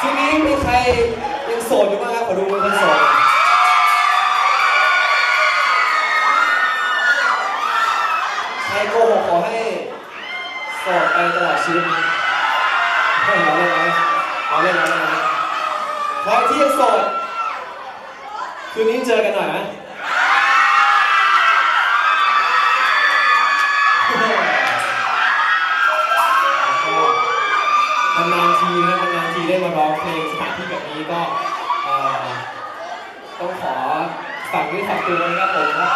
ทีนี้มีใครยังโสดอยู่บ้างครับขอดูมือคนโสดใครโกหกขอให้โสดไปตลอดชีวิตไม่เอาเล่นไหมเอาเล่นเอาเล่นเอาเล่นใครที่ยังโสดคืนนี้เจอกันหน่อยไหม นานๆทีนะนานๆทีได้มาร้องเพลงสถานที่แบบนี้ก็เอ่อต้องขอ ฝากด้วยฝากตัวนะครับผมว่า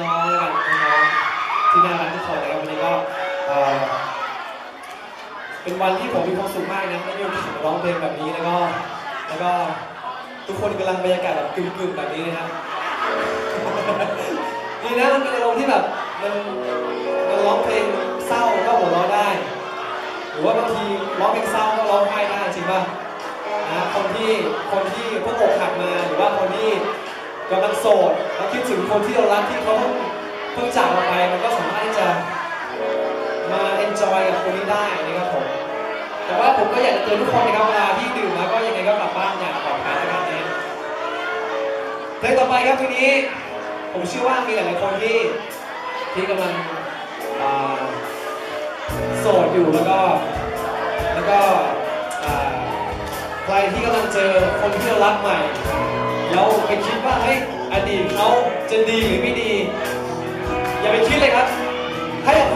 น้องๆแล้วกันน้องๆที่น่ารักทุกคนนะครับวันนี้ก็เอ่อเป็นวันที่ผมมีความสุขมากนะได้มีโอกาสร้องเพลงแบบนี้แล้วก็แล้วก็ทุกคนกำลังบรรยากาศแบบกึ่มๆแบบนี้นะครับดีนะมันเป็นอารมณ์ที่แบบมันมันร้องเพลงเศร้าก็หัวเราะได้ หรือว่าบางทีร้องเพลงเศร้า ที่คนที่เพิ่งอกหักมาหรือว่าคนที่กำลังโสดแล้วคิดถึงคนที่เรารักที่เขาเพิ่งเพิ่งจากเราไปมันก็สามารถที่จะมาเอนจอยกับคนนี้ได้นะครับผมแต่ว่าผมก็อยากจะเตือนทุกคนนะครับเวลาที่ดื่มแล้วก็ยังไงก็กลับบ้านอย่างปลอดภัยแล้วกันนะเพลงต่อไปครับทีนี้ผมเชื่อว่ามีหลายๆคนที่ที่กำลังโสดอยู่แล้วก็แล้วก็ ที่กำลังเจอคนที่เรารักใหม่ แล้วไปคิดว่าเฮ้ยอดีตเขาจะดีหรือไม่ดี อย่าไปคิดเลยครับให้อภั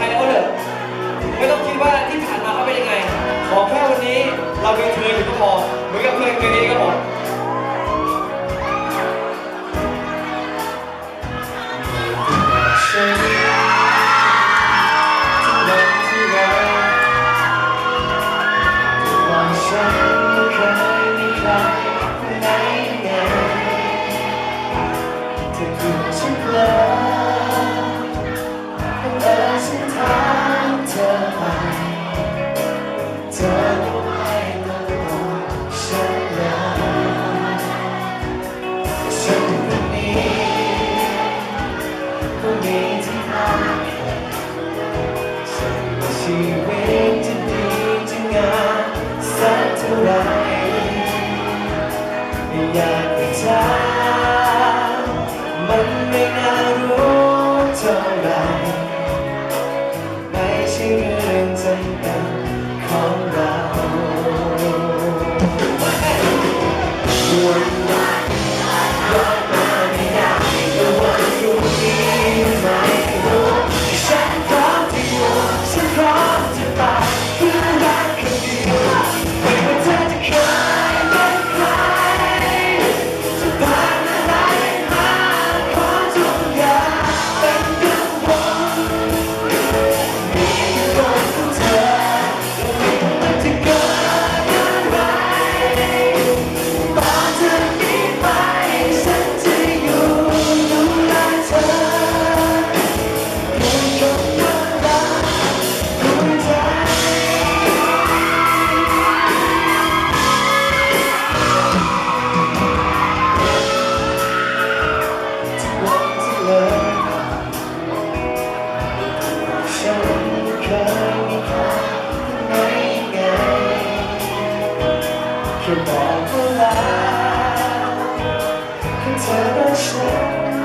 他们说。